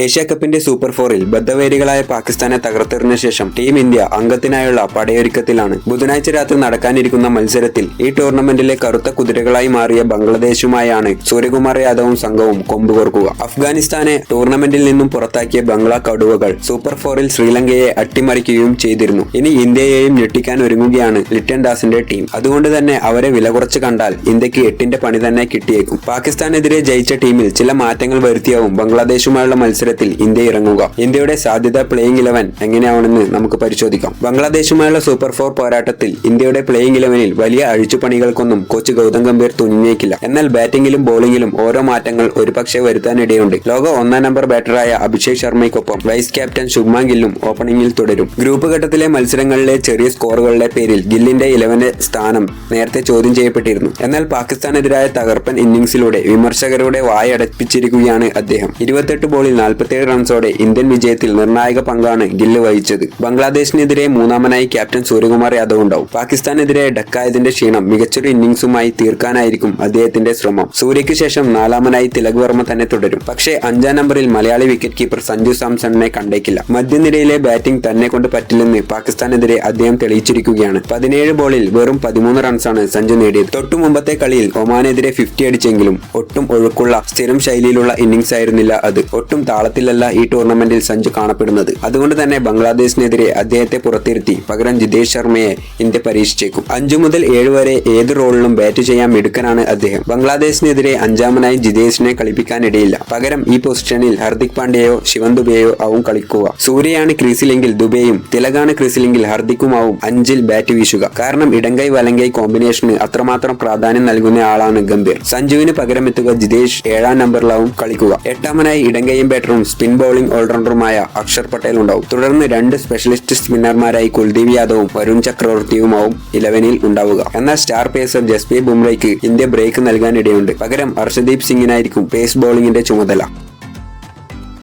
Asia കപ്പിന്റെ super ഫോറിൽ ബദ്ധവേരികളായ പാകിസ്ഥാനെ തകർത്തെറിഞ്ഞ ശേഷം ടീം ഇന്ത്യ അംഗത്തിനായുള്ള പടയൊരുക്കത്തിലാണ് ബുധനാഴ്ച രാത്രി നടക്കാനിരിക്കുന്ന മത്സരത്തിൽ ഈ ടൂർണമെന്റിലെ കറുത്ത കുതിരകളായി മാറിയ ബംഗ്ലാദേശുമായാണ് സൂര്യകുമാർ യാദവും സംഘവും കൊമ്പുകോർക്കുക അഫ്ഗാനിസ്ഥാനെ ടൂർണമെന്റിൽ നിന്നും പുറത്താക്കിയ ബംഗ്ലാ കടുവകൾ സൂപ്പർ ഫോറിൽ ശ്രീലങ്കയെ അട്ടിമറിക്കുകയും ചെയ്തിരുന്നു. ഇനി ഇന്ത്യയെയും ഞെട്ടിക്കാൻ ഒരുങ്ങുകയാണ് ലിറ്റൻ ദാസിന്റെ ടീം. അതുകൊണ്ട് തന്നെ അവരെ വില കുറച്ച് കണ്ടാൽ ഇന്ത്യയ്ക്ക് എട്ടിന്റെ പണി തന്നെ കിട്ടിയേക്കും. പാകിസ്ഥാനെതിരെ ജയിച്ച ടീമിൽ ചില മാറ്റങ്ങൾ വരുത്തിയാവും ബംഗ്ലാദേശുമായുള്ള മത്സരത്തിൽ ഇന്ത്യ ഇറങ്ങുക. ഇന്ത്യയുടെ സാധ്യത പ്ലേയിങ് ഇലവൻ എങ്ങനെയാണെന്ന് നമുക്ക് പരിശോധിക്കാം. ബംഗ്ലാദേശുമായുള്ള സൂപ്പർ ഫോർ പോരാട്ടത്തിൽ ഇന്ത്യയുടെ പ്ലേയിങ് ഇലവനിൽ വലിയ അഴിച്ചുപണികൾക്കൊന്നും കോച്ച് ഗൗതം ഗംഭീർ തുനിഞ്ഞേക്കില്ല. എന്നാൽ ബാറ്റിംഗിലും ബോളിംഗിലും ഓരോ മാറ്റങ്ങൾ ഒരുപക്ഷെ വരുത്താനിടയുണ്ട്. ലോക ഒന്നാം നമ്പർ ബാറ്ററായ അഭിഷേക് ശർമ്മയ്ക്കൊപ്പം വൈസ് ക്യാപ്റ്റൻ ശുഭ്മാൻ ഗില്ലും ഓപ്പണിംഗിൽ തുടരും. ഗ്രൂപ്പ് ഘട്ടത്തിലെ മത്സരങ്ങളിലെ ചെറിയ സ്കോറുകളുടെ പേരിൽ ഗില്ലിന്റെ ഇലവന്റെ സ്ഥാനം നേരത്തെ ചോദ്യം ചെയ്യപ്പെട്ടിരുന്നു. എന്നാൽ പാകിസ്ഥാനെതിരായ തകർപ്പൻ ഇന്നിംഗ്സിലൂടെ വിമർശകരുടെ വായടപ്പിച്ചിരിക്കുകയാണ് അദ്ദേഹം. ഇരുപത്തെട്ട് ബോളിൽ നാൽപ്പത്തിയേഴ് റൺസോടെ ഇന്ത്യൻ വിജയത്തിൽ നിർണായക പങ്കാണ് ഗില്ല് വഹിച്ചത്. ബംഗ്ലാദേശിനെതിരെ മൂന്നാമനായി ക്യാപ്റ്റൻ സൂര്യകുമാർ യാദവ് ഉണ്ടാവും. പാകിസ്ഥാനെതിരെ ഡക്കായതിന്റെ ക്ഷീണം മികച്ചൊരു ഇന്നിംഗ്സുമായി തീർക്കാനായിരിക്കും അദ്ദേഹത്തിന്റെ ശ്രമം. സൂര്യയ്ക്ക് ശേഷം നാലാമനായി തിലക് വർമ്മ തന്നെ തുടരും. പക്ഷേ അഞ്ചാം നമ്പറിൽ മലയാളി വിക്കറ്റ് കീപ്പർ സഞ്ജു സാംസണിനെ കണ്ടേക്കില്ല. മധ്യനിരയിലെ ബാറ്റിംഗ് തന്നെ കൊണ്ട് പറ്റില്ലെന്ന് പാകിസ്ഥാനെതിരെ അദ്ദേഹം തെളിയിച്ചിരിക്കുകയാണ്. പതിനേഴ് ബോളിൽ വെറും പതിമൂന്ന് റൺസാണ് സഞ്ജു നേടിയത്. തൊട്ടു മുമ്പത്തെ കളിയിൽ ഒമാനെതിരെ ഫിഫ്റ്റി അടിച്ചെങ്കിലും ഒട്ടും ഒഴുക്കുള്ള സ്ഥിരം ശൈലിയിലുള്ള ഇന്നിംഗ്സ് ആയിരുന്നില്ല അത്. ഒട്ടും താളത്തിലല്ല ഈ ടൂർണമെന്റിൽ സഞ്ജു കാണപ്പെടുന്നത്. അതുകൊണ്ട് തന്നെ ബംഗ്ലാദേശിനെതിരെ അദ്ദേഹത്തെ പുറത്തിരുത്തി പകരം ജിതേഷ് ശർമ്മയെ ഇന്ത്യ പരീക്ഷിച്ചേക്കും. അഞ്ചു മുതൽ ഏഴ് വരെ ഏത് റോളിലും ബാറ്റ് ചെയ്യാൻ മിടുക്കനാണ് അദ്ദേഹം. ബംഗ്ലാദേശിനെതിരെ അഞ്ചാമനായി ജിതേഷിനെ കളിപ്പിക്കാനിടയില്ല. പകരം ഈ പൊസിഷനിൽ ഹർദിക് പാണ്ഡ്യയോ ശിവൻ ദുബെയോ ആവും കളിക്കുക. സൂര്യയാണ് ക്രീസിലെങ്കിൽ ദുബെയും തിലകാണ് ക്രീസിലെങ്കിൽ ഹർദിക്കുമാവും അഞ്ചിൽ ബാറ്റ് വീശുക. കാരണം ഇടങ്കൈ വലങ്കൈ കോമ്പിനേഷന് അത്രമാത്രം പ്രാധാന്യം നൽകുന്ന ആളാണ് ഗംഭീർ. സഞ്ജുവിന് പകരം എത്തുക ജിതേഷ് ഏഴാം നമ്പറിലാവും കളിക്കുക. എട്ടാമനായി ഇടങ്കയും ബാറ്ററും സ്പിൻ ബൌളിംഗ് ഓൾറൗണ്ടറുമായ അക്ഷർ പട്ടേൽ ഉണ്ടാവും. തുടർന്ന് രണ്ട് സ്പെഷ്യലിസ്റ്റ് സ്പിന്നർമാരായി കുൽദീപ് യാദവും വരുൺ ചക്രവർത്തിയുമാവും ഇലവനിൽ ഉണ്ടാവുക. എന്നാൽ സ്റ്റാർ പേസർ ജസ്പ്രീത് ബുംറയ്ക്ക് ഇന്ത്യ ബ്രേക്ക് നൽകാനിടയുണ്ട്. പകരം അർഷദീപ് സിംഗിനായിരിക്കും പേസ് ബൌളിംഗിന്റെ ചുമതല.